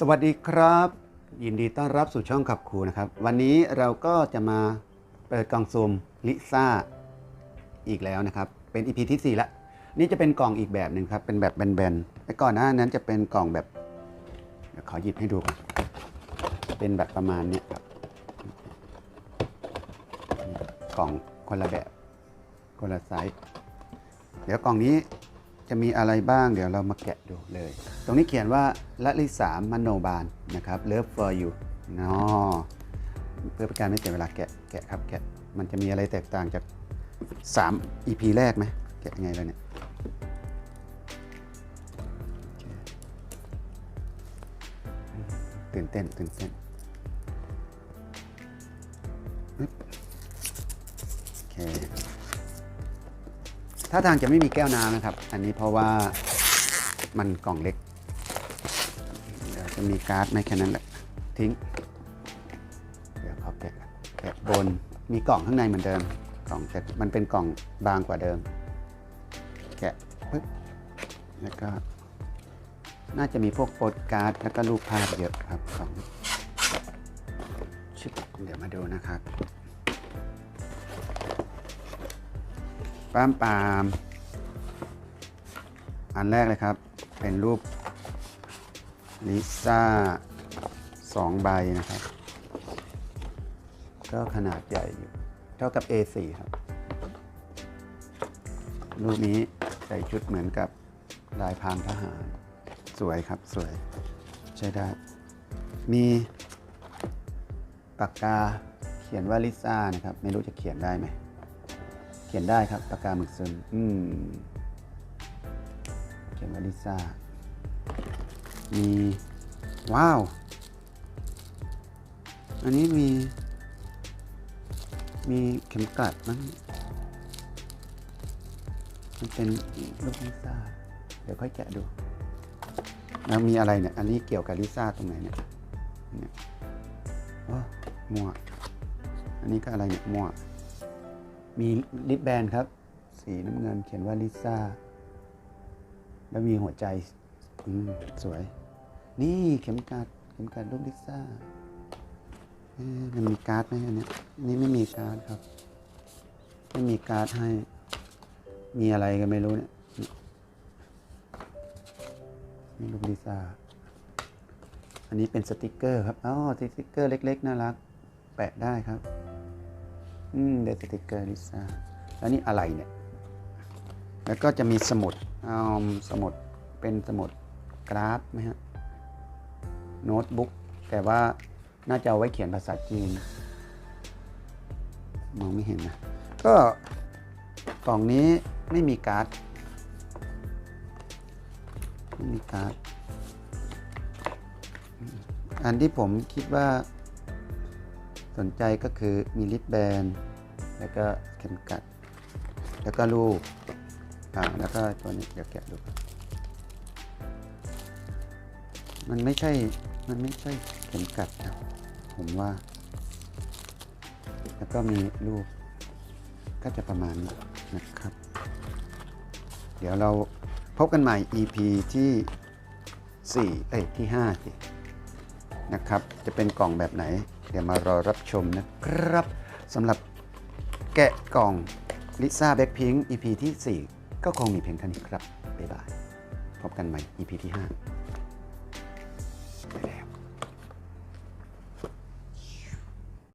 สวัสดีครับ ยินดีต้อนรับสู่ช่องขับครูนะครับ วันนี้เราก็จะมาเปิดกล่องซูมลิซ่าอีกแล้วนะครับ เป็น EP ที่ 4 ละ นี่จะเป็นกล่องอีกแบบหนึ่งครับ เป็นแบบแบนๆแต่ก่อนหน้านั้นจะเป็นกล่องแบบเขอหยิบให้ดูก่อนเป็นแบบประมาณเนี้ยครับ กล่องคนละแบบคนละไซส์เดี๋ยวกล่องนี้ จะมีอะไรบ้างเดี๋ยวเรามาแกะดูเลย ตรงนี้เขียนว่าละลิสามโนบาลนะครับ Love for you เนาะเพื่อเป็นการไม่เสียเวลาแกะแกะครับแกะมันจะมีอะไรแตกต่างจาก 3 EP แรกไหมแกะยังไงแล้วเนี่ยเตื่นเต้นตื่นเต้นโอเค ถ้าทางจะไม่มีแก้วน้ำนะครับ อันนี้เพราะว่ามันกล่องเล็กเดี๋ยวจะมีการ์ดไหมแค่นั้นแหละทิ้ง เดี๋ยวเขาแกะแกะบนมีกล่องข้างในเหมือนเดิม กล่องแต่มันเป็นกล่องบางกว่าเดิม แกะปึ๊บแล้วก็น่าจะมีพวกโปสการ์ดแล้วก็รูปภาพเยอะครับของเดี๋ยวมาดูนะครับ ปามปาม อันแรกเลยครับ เป็นรูปลิซ่าสองใบนะครับ ก็ขนาดใหญ่อยู่ เท่ากับ A4 ครับ รูปนี้ใส่ชุดเหมือนกับลายพรางทหาร สวยครับสวย ใช้ได้ มีปากกาเขียนว่าลิซ่านะครับ ไม่รู้จะเขียนได้ไหม เขียนได้ครับปากกาหมึกซึมอืมเขียนว่าลิซ่ามีว้าว อันนี้มี มีเข็มกลัดมั้งมันเป็นลูกลิซ่า เดี๋ยวค่อยแกะดู แล้วมีอะไรเนี่ย อันนี้เกี่ยวกับลิซ่าตรงไหนเนี่ย เนี่ยโอ้มั่วอันนี้ก็อะไรเนี่ยหมั่ว มีลิปแบนครับ สีน้ำเงินเขียนว่าลิซ่า แล้วมีหัวใจอืสวย นี่เข็มกัดเข็มกัดรูปลิซ่าเอ๊ะมันมีการ์ดไหมอันนี้นี่ไม่มีการ์ดครับ ไม่มีการ์ดให้ มีอะไรกันไม่รู้เนี่ยนี่รูปลิซ่า อันนี้เป็นสติกเกอร์ครับอ๋อสติกเกอร์เล็ก ๆ น่ารัก แปะได้ครับ อืมเดสติกเกอร์ลิซ่าแล้วนี่อะไรเนี่ย แล้วก็จะมีสมุดเอาสมุดเป็นสมุดกราฟไหมฮะโน้ตบุ๊กแต่ว่าน่าจะเอาไว้เขียนภาษาจีน มองไม่เห็นนะ ก็กล่องนี้ไม่มีการ์ดไม่มีการ์ด อันที่ผมคิดว่า สนใจก็คือมีลิปแบนแล้วก็เข็มกัด แล้วก็ลูกอ่าแล้วก็ตัวนี้เดี๋ยวแกะดูมันไม่ใช่ มันไม่ใช่เข็มกัดนะผมว่า แล้วก็มีลูกก็จะประมาณนี้นะครับ เดี๋ยวเราพบกันใหม่ EP ที่ 4 เอ้ยที่5สินะครับ จะเป็นกล่องแบบไหน เดี๋ยวมารอรับชมนะครับสำหรับแกะกล่องลิซ่าแบ็คพิง EP ที่ 4 ก็คงมีเพียงเท่านี้ครับ บ๊ายบาย พบกันใหม่ EP ที่ 5